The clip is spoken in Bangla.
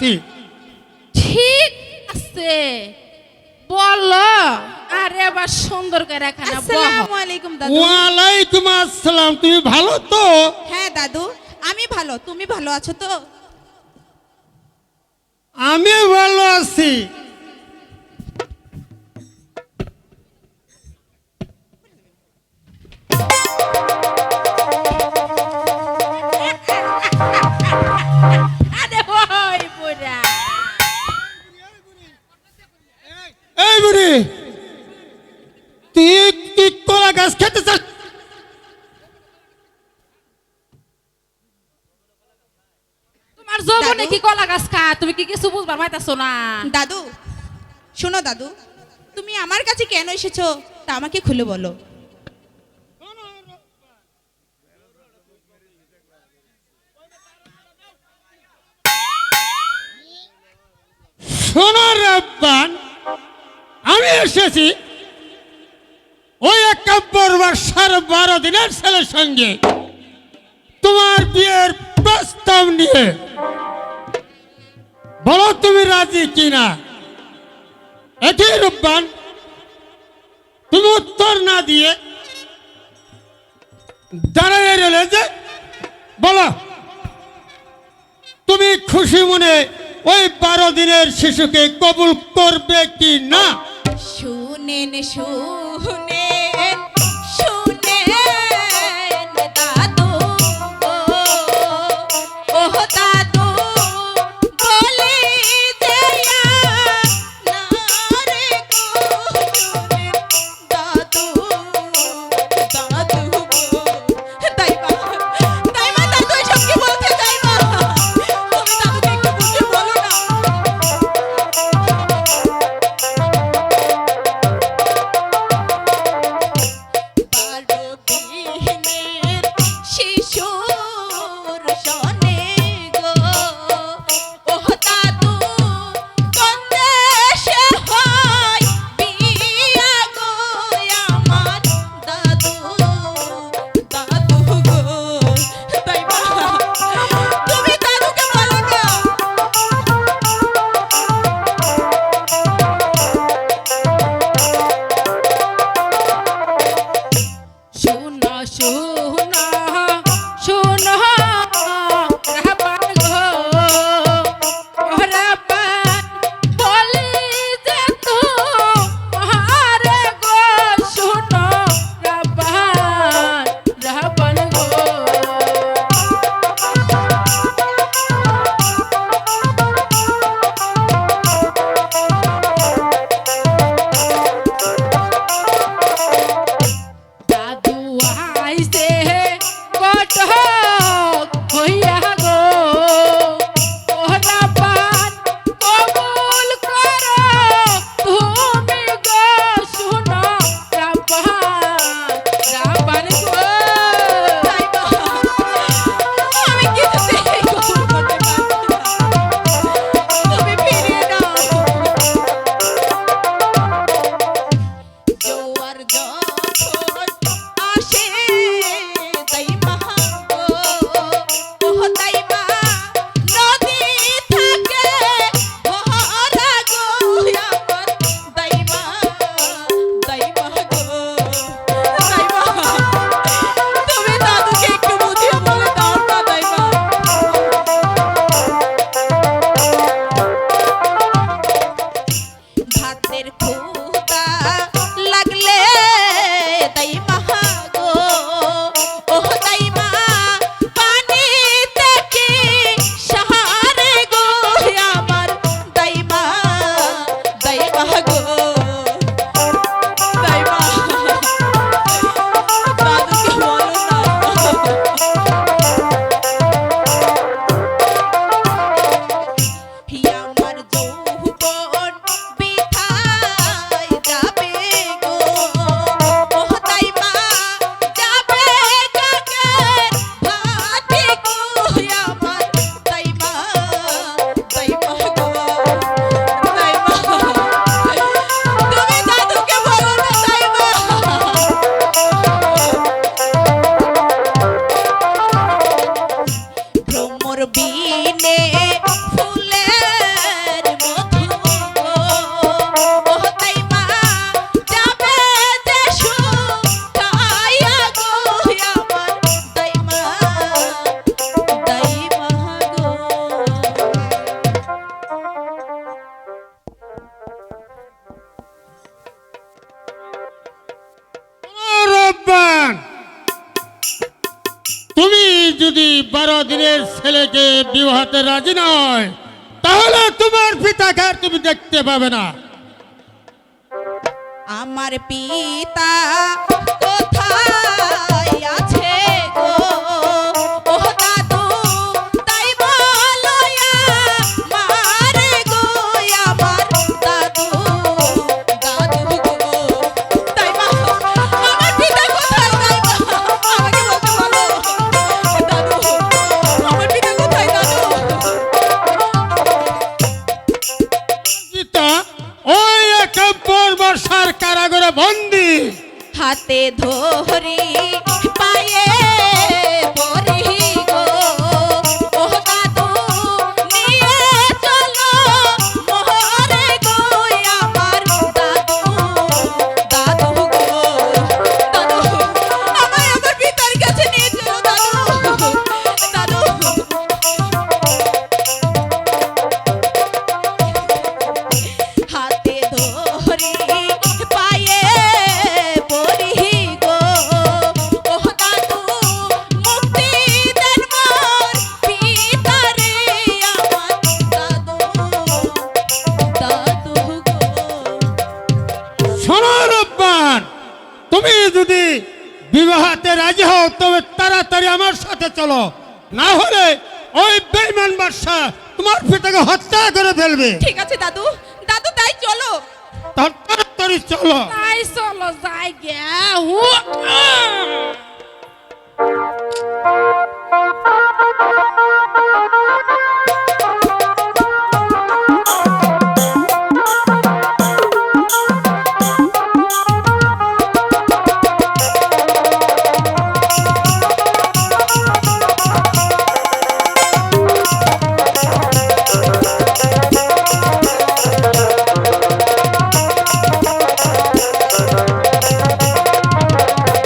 আছি। ঠিক আছে। বলো। আরে আবার সুন্দর করে এখানে বহ। আসসালামু আলাইকুম দাদু। ওয়ালাইকুম আসসালাম। তুমি ভালো তো? হ্যাঁ দাদু। আমি ভালো। তুমি ভালো আছো তো? আমি ভালো আছি। কলা গাছ খা তুমি কি কিছু বুঝবার পাইতাছো না? দাদু শোনো দাদু তুমি আমার কাছে কেন এসেছ তা আমাকে খুলে বলো। শোনো রব্বান আমি এসেছি ওই একাব্বর বর্ষার বারো দিনের ছেলের সঙ্গে। তোমার বিয়ের প্রস্তাব নিয়ে। বলো, তুমি রাজি কিনা? এটি রব্বান তুমি উত্তর না দিয়ে দাঁড়াইয়ে রইলে যে, বলো। তুমি খুশি মনে ওই বারো দিনের শিশুকে কবুল করবে কি না শুনেন শুনেন। যদি বারো দিনের ছেলেকে বিবাহতে রাজি নয় তাহলে তোমার পিতাকে আর তুমি দেখতে পাবে না। আমার পিতা ধরি পায়ে বিবাহতে রাজি হও তবে তাড়াতাড়ি আমার সাথে চলো। না হলে ওই বেইমান বাদশা তোমার পিতাকে হত্যা করে ফেলবে। ঠিক আছে দাদু। দাদু তাই চলো। তাড়াতাড়ি চলো। তাই চলো যাই গে। হু